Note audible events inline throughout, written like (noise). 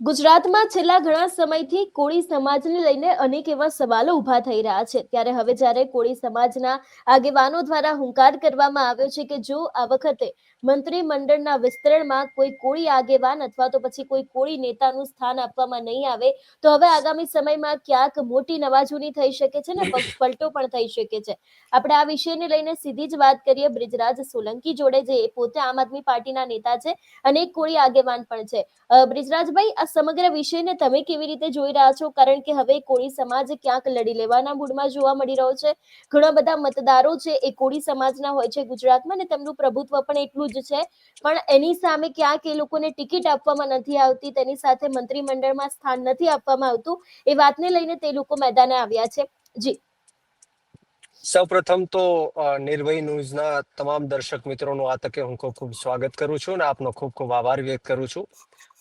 ગુજરાતમાં છેલ્લા ઘણા સમયથી કોળી સમાજને લઈને અનેક એવા સવાલો ઊભા થઈ રહ્યા છે. ત્યારે હવે જ્યારે કોળી સમાજના આગેવાનો દ્વારા હુંકાર કરવામાં આવ્યો છે કે જો આ વખતે મંત્રીમંડળના વિસ્તરણમાં કોઈ કોળી આગેવાન અથવા તો પછી કોઈ કોળી નેતાનું સ્થાન આપવામાં નહીં આવે તો હવે આગામી સમયમાં ક્યાંક મોટી નવાજૂની થઈ શકે છે ને? પક્ષ (laughs) પલટો પણ થઈ શકે છે. આપણે આ વિષયને લઈને સીધી જ વાત કરીએ. બ્રિજરાજ સોલંકી જોડે જે પોતે આમ આદમી પાર્ટીના નેતા છે અને કોળી આગેવાન પણ છે. બ્રિજરાજભાઈ આ સમગ્ર વિષયને તમે કેવી રીતે જોઈ રહ્યા છો? કારણ કે હવે કોળી સમાજ ક્યાંક લડી લેવાના મૂડમાં જોવા મળી રહ્યો છે. ઘણા બધા મતદારો છે એ કોળી સમાજના હોય છે ગુજરાતમાં ને તેમનું પ્રભુત્વ પણ એટલું જ છે. પણ એની સામે ક્યાંક એ લોકોને ટિકિટ આપવામાં નથી આવતી તેની સાથે મંત્રીમંડળમાં સ્થાન નથી આપવામાં આવતું એ વાતને લઈને તે લોકો મેદાને આવ્યા છે. જી. સૌપ્રથમ તો અ, નિર્ભય ન્યૂઝના તમામ દર્શક મિત્રોનું આ તકે હું ખૂબ ખૂબ સ્વાગત કરું છું અને આપનો ખૂબ ખૂબ આભાર વ્યક્ત કરું છું.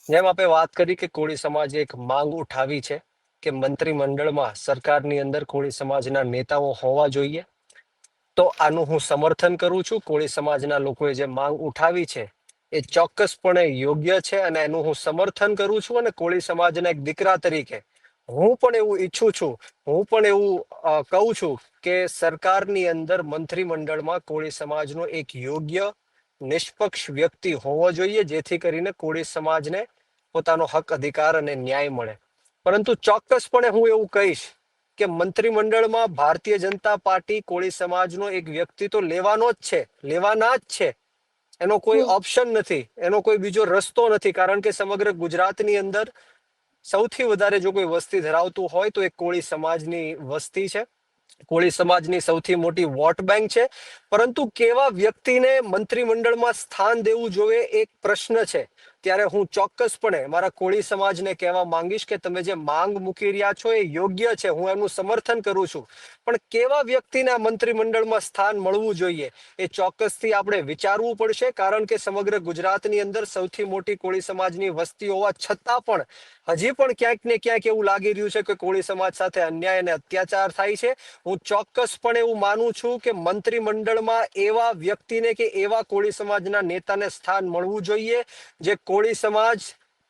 જેમ આપણે વાત કરી કે કોળી સમાજે એક માંગ ઉઠાવી છે કે મંત્રીમંડળમાં સરકારની અંદર કોળી સમાજના નેતાઓ હોવા જોઈએ, તો આનું હું સમર્થન કરું છું. કોળી સમાજના લોકોએ જે માંગ ઉઠાવી છે એ ચોક્કસપણે યોગ્ય છે અને એનું હું સમર્થન કરું છું અને કોળી સમાજના એક દીકરા તરીકે હું પણ એવું ઈચ્છું છું, હું પણ એવું કહું છું કે સરકારની અંદર મંત્રીમંડળમાં કોળી સમાજનો એક યોગ્ય, નિષ્પક્ષ વ્યક્તિ હોવો જોઈએ, જેથી કરીને કોળી સમાજને પોતાનો હક અધિકાર અને ન્યાય મળે. પરંતુ ચોક્કસપણે હું એવું કહીશ કે મંત્રીમંડળમાં ભારતીય જનતા પાર્ટી કોળી સમાજનો એક વ્યક્તિ તો લેવાનો જ છે લેવાના જ છે. એનો કોઈ ઓપ્શન નથી એનો કોઈ બીજો રસ્તો નથી. કારણ કે સમગ્ર ગુજરાતની અંદર સૌથી વધારે જો કોઈ વસ્તી ધરાવતું હોય તો એ કોળી સમાજની વસ્તી છે. કોળી સમાજની સૌથી મોટી વોટ બેંક છે. પરંતુ કેવા વ્યક્તિને મંત્રીમંડળમાં સ્થાન દેવું જોઈએ એક પ્રશ્ન છે. ત્યારે હું ચોક્કસપણે મારા કોળી સમાજને કહેવા માંગીશ કે તમે જે માંગ મૂકી રહ્યા છો એ યોગ્ય છે. હું એનું સમર્થન કરું છું. પણ કેવા વ્યક્તિને મંત્રીમંડળમાં સ્થાન મળવું જોઈએ એ ચોક્કસથી આપણે વિચારવું પડશે. કારણ કે સમગ્ર ગુજરાતની અંદર સૌથી મોટી કોળી સમાજની વસ્તી હોવા છતાં પણ હજી પણ ક્યાંક ને ક્યાંક એવું લાગી રહ્યું છે કે કોળી સમાજ સાથે અન્યાય અને અત્યાચાર થાય છે. હું ચોક્કસપણે એવું માનું છું કે મંત્રીમંડળમાં એવા વ્યક્તિને કે એવા કોળી સમાજના નેતાને સ્થાન મળવું જોઈએ જે કોળી સમાજ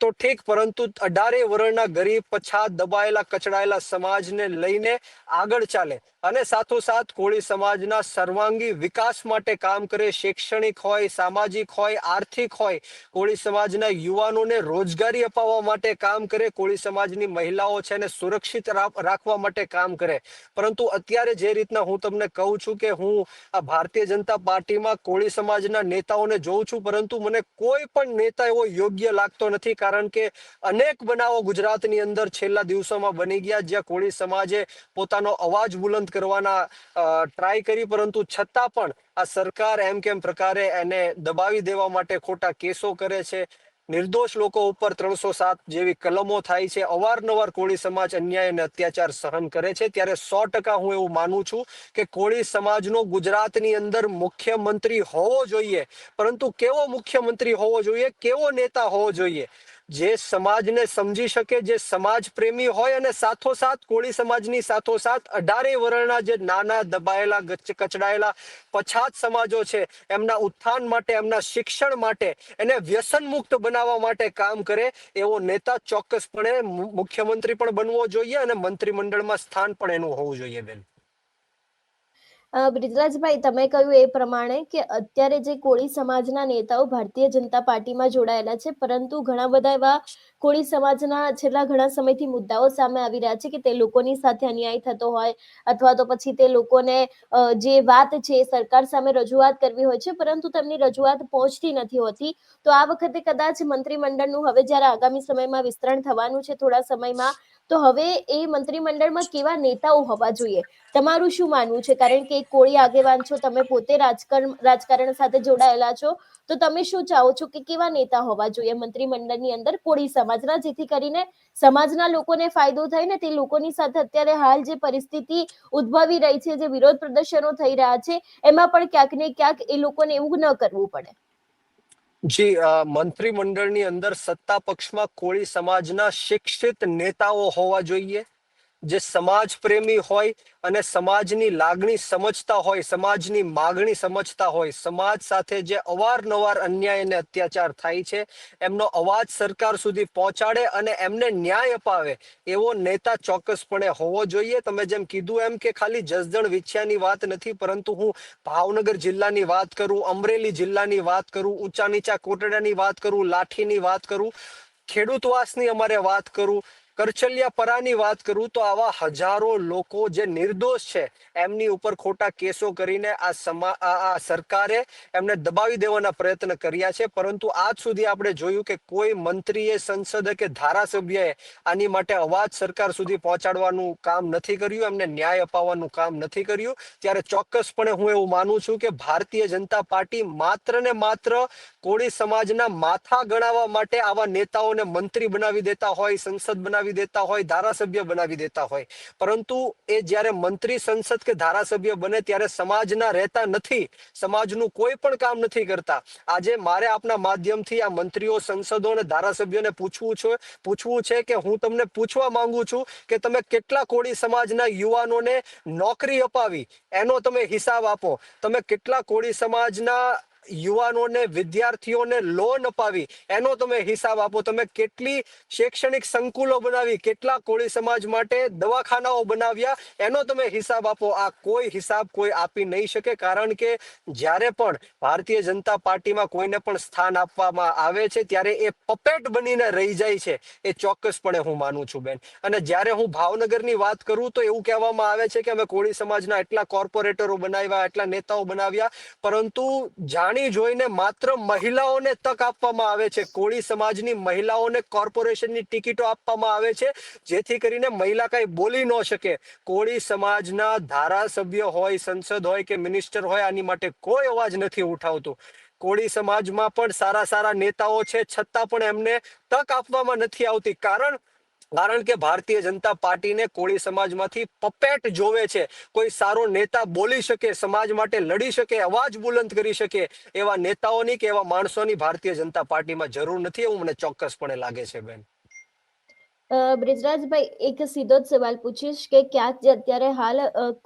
તો ઠીક, પરંતુ અઢારે વર્ણના ગરીબ, પછાત દબાયેલા, કચડાયેલા સમાજને લઈને આગળ ચાલે. અને સાથોસાથ કોળી સમાજના સર્વાંગી વિકાસ માટે કામ કરે, શૈક્ષણિક હોય, સામાજિક હોય, આર્થિક હોય, કોળી સમાજના યુવાનોને રોજગારી અપાવવા માટે કામ કરે, કોળી સમાજની મહિલાઓ છે એને સુરક્ષિત રાખવા માટે કામ કરે. પરંતુ અત્યારે જે રીતના હું તમને કહું છું કે હું આ ભારતીય જનતા પાર્ટીમાં કોળી સમાજના નેતાઓને જોઉં છું, પરંતુ મને કોઈ પણ નેતા એવો યોગ્ય લાગતો નથી, કારણ કે અનેક બનાવો ગુજરાતની અંદર છેલ્લા દિવસોમાં બની ગયા, જ્યાં કોળી સમાજે પોતાનો અવાજ બુલંદ કરવાના ટ્રાય કરી, પરંતુ છતાં પણ આ સરકાર એમ કેમ પ્રકારે એને દબાવી દેવા માટે ખોટા કેસો કરે છે? નિર્દોષ લોકો ઉપર ત્રણસો સાત જેવી કલમો થાય છે. અવારનવાર કોળી સમાજ અન્યાય અને અત્યાચાર સહન કરે છે. ત્યારે સો ટકા હું એવું માનું છું કે કોળી સમાજનો ગુજરાતની અંદર મુખ્યમંત્રી હોવો જોઈએ. પરંતુ કેવો મુખ્યમંત્રી હોવો જોઈએ? કેવો નેતા હોવો જોઈએ? જે સમાજને સમજી શકે, જે સમાજ પ્રેમી હોય અને સાથોસાથ કોળી સમાજની સાથોસાથ અઢારે વર્ણના જે નાના દબાયેલા કચડાયેલા, પછાત સમાજો છે, એમના ઉત્થાન માટે, એમના શિક્ષણ માટે, એને વ્યસન મુક્ત બનાવવા માટે કામ કરે, એવો નેતા ચોક્કસપણે મુખ્યમંત્રી પણ બનવો જોઈએ અને મંત્રીમંડળમાં સ્થાન પણ એનું હોવું જોઈએ બેન. બ્રિજરાજભાઈ તમે કહ્યું એ પ્રમાણે કે અત્યારે જે કોળી સમાજના નેતાઓ ભારતીય જનતા પાર્ટીમાં જોડાયેલા છે, પરંતુ ઘણા બધા એવા કોળી સમાજના છેલ્લા ઘણા સમયથી મુદ્દાઓ સામે આવી રહ્યા છે કે તે લોકોની સાથે અન્યાય થતો હોય અથવા તો પછી તે લોકોને જે વાત છે સરકાર સામે રજૂઆત કરવી હોય છે, પરંતુ તેમની રજૂઆત પહોંચતી નથી હોતી. તો આ વખતે કદાચ મંત્રીમંડળનું હવે જ્યારે આગામી સમયમાં વિસ્તરણ થવાનું છે, થોડા સમયમાં તો હવે એ મંત્રીમંડળમાં કેવા નેતાઓ હોવા જોઈએ? તમારું શું માનવું છે? કારણ કે કોળી આગેવાન છો, તમે પોતે રાજકારણ રાજકારણ સાથે જોડાયેલા છો. તો તમે શું ચાહો છો કે કેવા નેતા હોવા જોઈએ મંત્રીમંડળની અંદર? કોળી સમાજના? જેથી કરીને સમાજના લોકોને ફાયદો થાય ને તે લોકોની સાથે અત્યારે હાલ જે પરિસ્થિતિ ઉદ્ભવી રહી છે, જે વિરોધ પ્રદર્શનો થઈ રહ્યા છે, એમાં પણ ક્યાંક ને ક્યાંક એ લોકોને એવું ન કરવું પડે. જી મંત્રીમંડળની અંદર સત્તા પક્ષમાં કોળી સમાજના શિક્ષિત નેતાઓ હોવા જોઈએ. જે સમાજ પ્રેમી હોય અને સમાજની લાગણી સમજતા હોય, સમાજની માગણી સમજતા હોય, સમાજ સાથે જે અવારનવાર અન્યાય અને અત્યાચાર થાય છે, એમનો અવાજ સરકાર સુધી પહોંચાડે અને એમને ન્યાય અપાવે, એવો નેતા ચોક્કસપણે હોવો જોઈએ. તમે જેમ કીધું એમ કે ખાલી જસદણ વિછ્યાની વાત નથી, પરંતુ હું ભાવનગર જિલ્લાની વાત કરું, અમરેલી જિલ્લાની વાત કરું, ઊંચા નીચા કોટડાની વાત કરું, લાઠીની વાત કરું, ખેડૂતવાસની અમારે વાત કરું કરચલિયા પરાની વાત કરું તો આવા હજારો લોકો જે નિર્દોષ છે, એમની ઉપર ખોટા કેસો કરીને આ સમા આ સરકારે એમને દબાવી દેવાના પ્રયત્ન કર્યા છે. પરંતુ આજ સુધી આપણે જોયું કે કોઈ મંત્રીએ, સંસદ કે ધારાસભ્યએ આની માટે અવાજ સરકાર સુધી પહોંચાડવાનું કામ નથી કર્યું. એમને ન્યાય અપાવવાનું કામ નથી કર્યું. ત્યારે ચોક્કસપણે હું એવું માનું છું કે ભારતીય જનતા પાર્ટી માત્ર ને માત્ર કોળી સમાજના માથા ગણાવવા માટે આવા નેતાઓને મંત્રી બનાવી દેતા હોય, સંસદ બનાવી દેતા હોય, ધારાસભ્ય બનાવી દેતા હોય. પરંતુ એ જ્યારે મંત્રી સંસદ કે ધારાસભ્ય બને ત્યારે સમાજના રહેતા નથી, સમાજનું કોઈ પણ કામ નથી કરતા. આજે મારે આપના માધ્યમથી આ મંત્રીઓ, સંસદો અને ધારાસભ્યોને પૂછવું છે પૂછવું છે કે હું તમને પૂછવા માંગુ છું કે તમે કેટલા કોળી સમાજના યુવાનોને નોકરી અપાવી? એનો તમે હિસાબ આપો. તમે કેટલા કોળી સમાજના યુવાનોને, વિદ્યાર્થીઓને લોન અપાવી. એનો તમે હિસાબ આપો. તમે કેટલી શૈક્ષણિક સંકુલો બનાવી, કેટલા કોળી સમાજ માટે દવાખાનાઓ બનાવ્યા, એનો તમે હિસાબ આપો. આ કોઈ હિસાબ કોઈ આપી નહીં શકે, કારણ કે જ્યારે પણ ભારતીય જનતા પાર્ટીમાં કોઈને પણ સ્થાન આપવામાં આવે છે, ત્યારે એ પપેટ બનીને રહી જાય છે. એ ચોક્કસપણે હું માનું છું, બેન. અને જ્યારે હું ભાવનગરની વાત કરું, તો એવું કહેવામાં આવે છે કે અમે કોળી સમાજના એટલા કોર્પોરેટરો બનાવ્યા, એટલા નેતાઓ બનાવ્યા. પરંતુ જાણી જોઈને માત્ર મહિલાઓને તક આપવામાં આવે છે. કોળી સમાજની મહિલાઓને કોર્પોરેશનની ટિકિટો આપવામાં આવે છે, જેથી કરીને મહિલા કઈ બોલી ન શકે. કોળી સમાજના ધારાસભ્ય હોય, સંસદ હોય કે મિનિસ્ટર હોય, આની માટે કોઈ અવાજ નથી ઉઠાવતું. કોળી સમાજમાં પણ સારા સારા નેતાઓ છે, છતાં પણ એમને તક આપવામાં નથી આવતી. કારણ કારણ કે ભારતીય જનતા પાર્ટીને કોળી સમાજમાંથી પપેટ જોવે છે. કોઈ સારો નેતા બોલી શકે, સમાજ માટે લડી શકે, અવાજ બુલંદ કરી શકે, એવા નેતાઓની કે એવા માણસોની ભારતીય જનતા પાર્ટીમાં જરૂર નથી એવું મને ચોક્કસપણે લાગે છે, બેન. બ્રિજરાજભાઈ, એક સીધો જ સવાલ પૂછીશ કે ક્યાંક જે, અત્યારે હાલ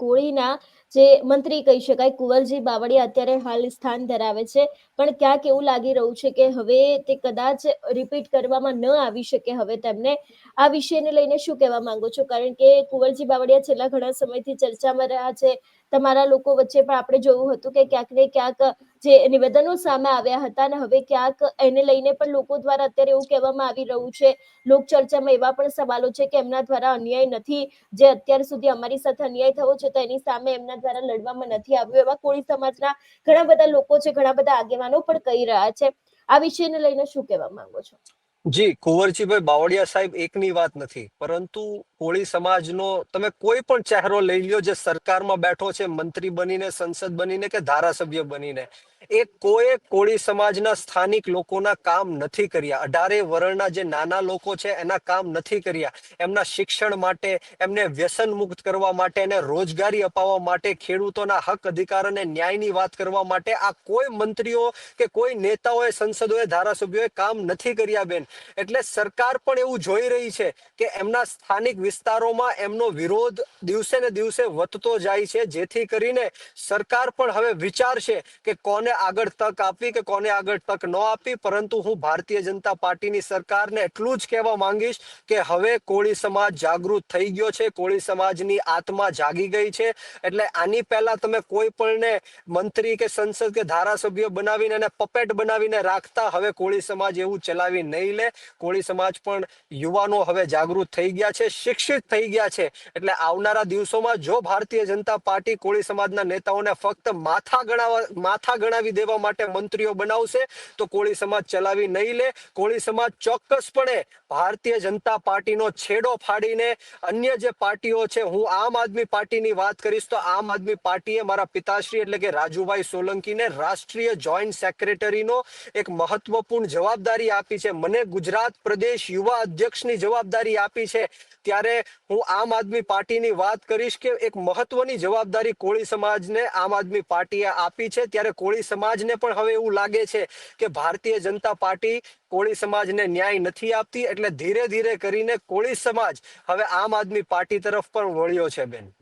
કોળીના જે મંત્રી કહી શકાય, કુંવરજી બાવળિયા અત્યારે હાલ સ્થાન ધરાવે છે. પણ ક્યાંક એવું લાગી રહ્યું છે કે હવે તે કદાચ રિપીટ કરવામાં ન આવી શકે હવે તેમને. આ વિષયને લઈને શું કહેવા માંગો છો? કારણ કે કુંવરજી બાવળિયા છેલ્લા ઘણા સમયથી ચર્ચામાં રહ્યા છે. તમારા લોકો વચ્ચે પણ આપણે જોયું હતું કે ક્યાંક ને ક્યાંક જે નિવેદનો સામે આવ્યા હતા અને હવે ક્યાંક એને લઈને પણ લોકો દ્વારા અત્યારે એવું કહેવામાં આવી રહ્યું છે. લોક ચર્ચામાં એવા પણ સવાલો છે કે એમના દ્વારા અન્યાય નથી. જે અત્યાર સુધી અમારી સાથે અન્યાય થયો છે તો એની સામે એમના દ્વારા લડવામાં નથી આવ્યું. એવા કોળી સમાજના ઘણા બધા લોકો છે, ઘણા બધા આગેવાનો પણ કહી રહ્યા છે. આ વિષયને લઈને શું કહેવા માંગો છો? જી, કુંવરજીભાઈ બાવળિયા સાહેબ એકની વાત નથી, પરંતુ કોળી સમાજનો તમે કોઈ પણ ચહેરો લઈ લ્યો જે સરકારમાં બેઠો છે, મંત્રી બનીને, સંસદ બનીને કે ધારાસભ્ય બનીને. એ કોઈ કોળી સમાજના સ્થાનિક લોકોના કામ નથી કર્યા. અઢારે વર્ણના જે નાના લોકો છે, એના કામ નથી કર્યા. એમના શિક્ષણ માટે, એમને વ્યસન મુક્ત કરવા માટે, એને રોજગારી અપાવવા માટે, ખેડૂતોના હક અધિકાર અને ન્યાયની વાત કરવા માટે આ કોઈ મંત્રીઓ કે કોઈ નેતાઓએ, સંસદોએ, ધારાસભ્યોએ કામ નથી કર્યા બેન. એટલે સરકાર પણ એવું જોઈ રહી છે કે એમના સ્થાનિક વિસ્તારોમાં એમનો વિરોધ દિવસે ને દિવસે વધતો જાય છે. જેથી કરીને સરકાર પણ હવે વિચારશે કે કોને આગળ તક આપવી કે કોને આગળ તક ન આપવી. પરંતુ હું ભારતીય જનતા પાર્ટીની સરકારને એટલું જ કહેવા માંગીશ કે હવે કોળી સમાજ જાગૃત થઈ ગયો છે. કોળી સમાજની આત્મા જાગી ગઈ છે. એટલે આની પહેલા તમે કોઈ પણને મંત્રી કે સંસદ કે ધારાસભ્ય બનાવીને એને પપેટ બનાવીને રાખતા હવે કોળી સમાજ એવું ચલાવી નહીં લે. કોળી સમાજ પણ યુવાનો હવે જાગૃત થઈ ગયા છે. શિક્ષિત થઈ ગયા છે. એટલે આવનારા દિવસોમાં જો ભારતીય જનતા પાર્ટી કોળી સમાજના નેતાઓને ફક્ત માથા ગણાવવા માથા ગણાવી દેવા માટે મંત્રીઓ બનાવશે, તો કોળી સમાજ ચલાવી નહીં લે. કોળી સમાજ ચોક્કસપણે ભારતીય જનતા પાર્ટીનો છેડો ફાડીને અન્ય જે પાર્ટીઓ છે, હું આમ આદમી પાર્ટીની વાત કરીશ, તો આમ આદમી પાર્ટીએ મારા પિતાશ્રી એટલે કે રાજુભાઈ સોલંકીને રાષ્ટ્રીય જોઈન્ટ સેક્રેટરીનો એક મહત્વપૂર્ણ જવાબદારી આપી છે. મને ગુજરાત પ્રદેશ યુવા અધ્યક્ષની જવાબદારી આપી છે. ત્યારે હું આમ આદમી પાર્ટીની વાત કરીશ કે એક મહત્વની જવાબદારી કોળી સમાજને આમ આદમી પાર્ટીએ આપી છે. ત્યારે કોળી સમાજને પણ હવે એવું લાગે છે કે ભારતીય જનતા પાર્ટી કોળી સમાજને ન્યાય નથી આપતી, એટલે ધીરે ધીરે કરીને કોળી સમાજ હવે આમ આદમી પાર્ટી તરફ પણ વળ્યો છે બેન.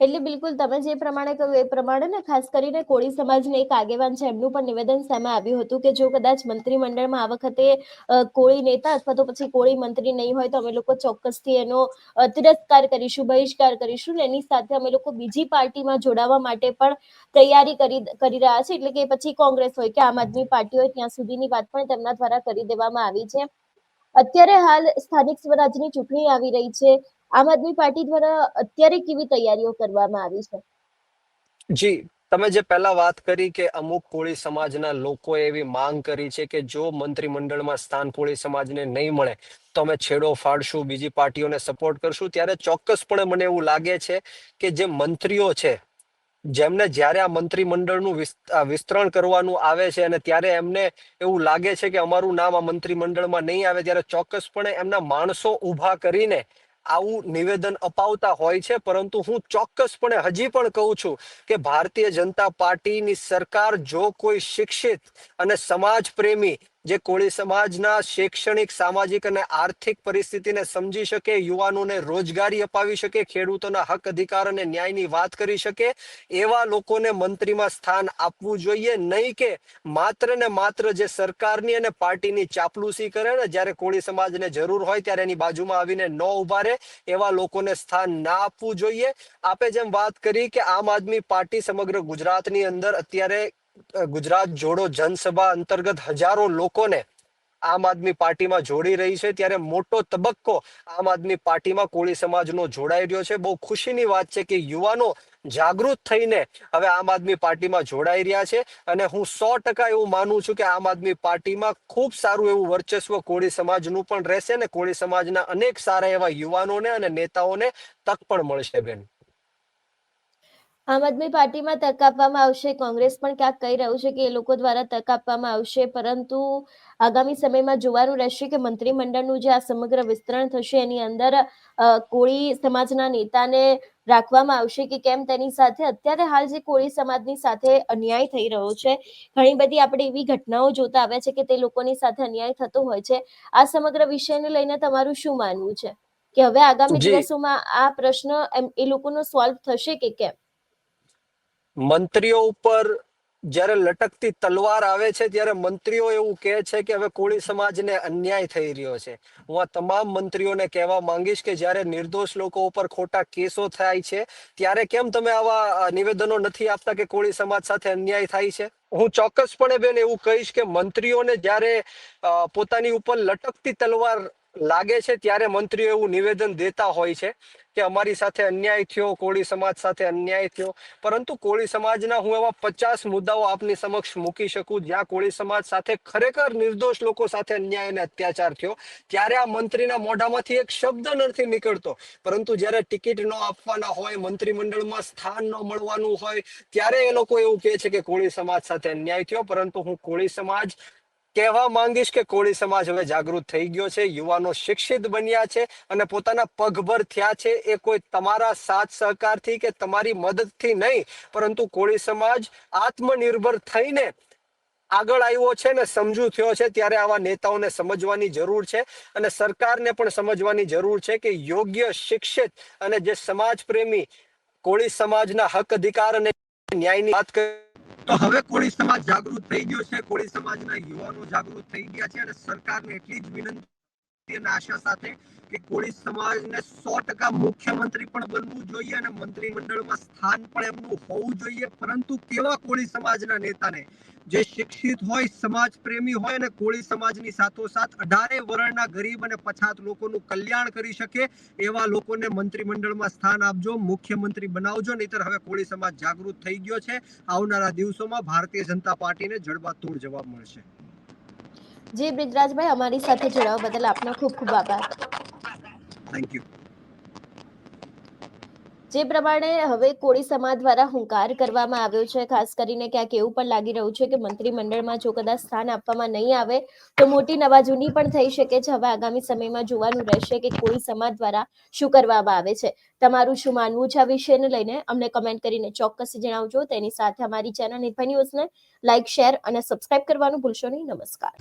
એટલે બિલકુલ તમે જે પ્રમાણે કહ્યું, એ પ્રમાણે ને ખાસ કરીને કોળી સમાજને એક આગેવાન છે, એમનું પણ નિવેદન સામે આવ્યું હતું કે જો કદાચ મંત્રીમંડળમાં આ વખતે કોળી નેતા અથવા તો પછી કોળી મંત્રી નહીં હોય તો અમે લોકો ચોક્કસથી એનો તિરસ્કાર કરીશું, બહિષ્કાર કરીશું ને એની સાથે અમે લોકો બીજી પાર્ટીમાં જોડાવા માટે પણ તૈયારી કરી કરી રહ્યા છે. એટલે કે પછી કોંગ્રેસ હોય કે આમ આદમી પાર્ટી હોય ત્યાં સુધીની વાત પણ તેમના દ્વારા કરી દેવામાં આવી છે. અત્યારે હાલ સ્થાનિક સ્વરાજની ચૂંટણી આવી રહી છે. આમ આદમી પાર્ટી દ્વારા અત્યારે કેવી તૈયારીઓ કરવામાં આવી છે? જી, તમે જે પહેલા વાત કરી કે અમુક કોળી સમાજના લોકોએ એવી માંગ કરી છે કે જો મંત્રીમંડળમાં સ્થાન કોળી સમાજને નહીં મળે, તો અમે છેડો ફાડશું, બીજી પાર્ટીઓને સપોર્ટ કરશું. ત્યારે ચોક્કસપણે મને એવું લાગે છે કે જે મંત્રીઓ છે, જેમને જ્યારે આ મંત્રીમંડળનું વિસ્તરણ કરવાનું આવે છે અને ત્યારે એમને એવું લાગે છે કે અમારું નામ આ મંત્રીમંડળમાં નહીં આવે, ત્યારે ચોક્કસપણે એમના માણસો ઊભા કરીને આવું નિવેદન અપાવતા હોય છે, પરંતુ હું ચોક્કસપણે હજી પણ કહું છું કે ભારતીય જનતા પાર્ટીની સરકાર જો કોઈ શિક્ષિત અને સમાજ પ્રેમી જે કોળી સમાજના શૈક્ષણિક, સામાજિક અને આર્થિક પરિસ્થિતિને સમજી શકે, યુવાનોને રોજગારી અપાવી શકે, ખેડૂતોના હક, અધિકાર અને ન્યાયની વાત કરી શકે, એવા લોકોને મંત્રીમાં સ્થાન આપવું જોઈએ. નહીં કે માત્ર ને માત્ર જે સરકારની અને પાર્ટીની ચાપલુસી કરે ને, જ્યારે કોળી સમાજને જરૂર હોય ત્યારે એની બાજુમાં આવીને ન ઊભા રહે, એવા લોકોને સ્થાન ના આપવું જોઈએ. આપે જેમ વાત કરી કે આમ આદમી પાર્ટી સમગ્ર ગુજરાતની અંદર અત્યારે ગુજરાત જોડો જનસભા અંતર્ગત હજારો લોકોને આમ આદમી પાર્ટીમાં જોડી રહી છે. ત્યારે મોટો તબક્કો આમ આદમી પાર્ટીમાં કોળી સમાજનો જોડાઈ રહ્યો છે. બહુ ખુશીની વાત છે કે યુવાનો જાગૃત થઈને હવે આમ આદમી પાર્ટીમાં જોડાઈ રહ્યા છે અને હું સો ટકા એવું માનું છું કે આમ આદમી પાર્ટીમાં ખૂબ સારું એવું વર્ચસ્વ કોળી સમાજનું પણ રહેશે અને કોળી સમાજના અનેક સારા એવા યુવાનોને અને નેતાઓને તક પણ મળશે બેન. આમ આદમી પાર્ટીમાં તક આપવામાં આવશે કોંગ્રેસ પણ ક્યાંક કહી રહ્યું છે કે એ લોકો દ્વારા તક આપવામાં આવશે પરંતુ આગામી સમયમાં જોવાનું રહેશે કે મંત્રીમંડળનું જે આ સમગ્ર વિસ્તરણ થશે એની અંદર કોળી સમાજના નેતાને રાખવામાં આવશે કે કેમ તેની સાથે. અત્યારે હાલ જે કોળી સમાજની સાથે અન્યાય થઈ રહ્યો છે ઘણી બધી આપણે એવી ઘટનાઓ જોતા આવ્યા છે કે તે લોકોની સાથે અન્યાય થતો હોય છે. આ સમગ્ર વિષયને લઈને તમારું શું માનવું છે? કે હવે આગામી દિવસોમાં આ પ્રશ્ન એમ એ લોકોનો સોલ્વ થશે કે કેમ? મંત્રીઓ ઉપર જ્યારે લટકતી તલવાર આવે છે, ત્યારે મંત્રીઓ એવું કહે છે કે હવે કોળી સમાજને અન્યાય થઈ રહ્યો છે. હું આ તમામ મંત્રીઓને કહેવા માંગીશ કે જ્યારે નિર્દોષ લોકો ઉપર ખોટા કેસો થાય છે, ત્યારે કેમ તમે આવા નિવેદનો નથી આપતા કે કોળી સમાજ સાથે અન્યાય થાય છે? હું ચોક્કસપણે બેન એવું કહીશ કે મંત્રીઓને જ્યારે પોતાની ઉપર લટકતી તલવાર લાગે છે, ત્યારે મંત્રીઓ એવું નિવેદન દેતા હોય છે. કે અમારી સાથે અન્યાય થયો, કોળી સમાજ સાથે અન્યાય થયો. પરંતુ કોળી સમાજના હું એવા પચાસ મુદ્દાઓ આપની સમક્ષ મૂકી શકું, જ્યાં કોળી સમાજ સાથે ખરેખર નિર્દોષ લોકો સાથે અન્યાય અને અત્યાચાર થયો. ત્યારે આ મંત્રીના મોઢામાંથી એક શબ્દ નથી નીકળતો. પરંતુ જ્યારે ટિકિટ ન આપવાના હોય, મંત્રીમંડળમાં સ્થાન ન મળવાનું હોય, ત્યારે એ લોકો એવું કહે છે કે કોળી સમાજ સાથે અન્યાય થયો. પરંતુ હું કોળી સમાજ કહેવા માંગીશ કે કોળી સમાજ હવે જાગૃત થઈ ગયો છે, યુવાનો શિક્ષિત બન્યા છે અને પોતાના પગભર થયા છે. એ કોઈ તમારા સાથ સહકારથી કે તમારી મદદથી નહીં, પરંતુ કોળી સમાજ આત્મનિર્ભર થઈને આગળ આવ્યો છે ને સમજુ થયો છે. ત્યારે આવા નેતાઓને સમજવાની જરૂર છે અને સરકારને પણ સમજવાની જરૂર છે કે યોગ્ય શિક્ષિત અને જે સમાજ પ્રેમી કોળી સમાજના હક અધિકાર અને ન્યાયની વાત તો હવે કોળી સમાજ જાગૃત થઈ ગયો છે. કોળી સમાજના યુવાનો જાગૃત થઈ ગયા છે અને સરકારને એટલી જ વિનંતી આશા સાથે કે કોળી સમાજને સો ટકા મુખ્યમંત્રી પણ બનવું જોઈએ અને મંત્રીમંડળમાં સ્થાન પણ એમનું હોવું જોઈએ. પરંતુ કેવા કોળી સમાજના નેતાને? જે શિક્ષિત હોય સમાજ પ્રેમી હોય અને કોળી સમાજની સાથોસાથ અઢારે વર્ણના ગરીબ અને પછાત લોકોનું કલ્યાણ કરી શકે, એવા લોકોને મંત્રીમંડળમાં સ્થાન આપજો, મુખ્યમંત્રી બનાવજો, નહીતર હવે કોળી સમાજ જાગૃત થઈ ગયો છે. આવનારા દિવસોમાં ભારતીય જનતા પાર્ટીને જડબાતોડ જવાબ મળશે. જી બ્રિજરાજભાઈ અમારી સાથે જોડાવા બદલ આપનો ખૂબ ખૂબ આભાર. થેન્ક યુ જે પ્રમાણે હવે કોળી સમાજ દ્વારા હુંકાર કરવામાં આવ્યો છે ખાસ કરીને ક્યાંક એવું પણ લાગી રહ્યું છે કે મંત્રીમંડળમાં જો કદાચ સ્થાન આપવામાં નહીં આવે તો મોટી નવાજૂની પણ થઈ શકે છે. હવે આગામી સમયમાં જોવાનું રહેશે કે કોળી સમાજ દ્વારા શું કરવામાં આવે છે. તમારું શું માનવું છે આ વિષયને લઈને અમને કમેન્ટ કરીને ચોક્કસ જણાવજો. તેની સાથે અમારી ચેનલ નિર્ભય ન્યૂઝને લાઇક શેર અને સબસ્ક્રાઇબ કરવાનું ભૂલશો નહીં. નમસ્કાર.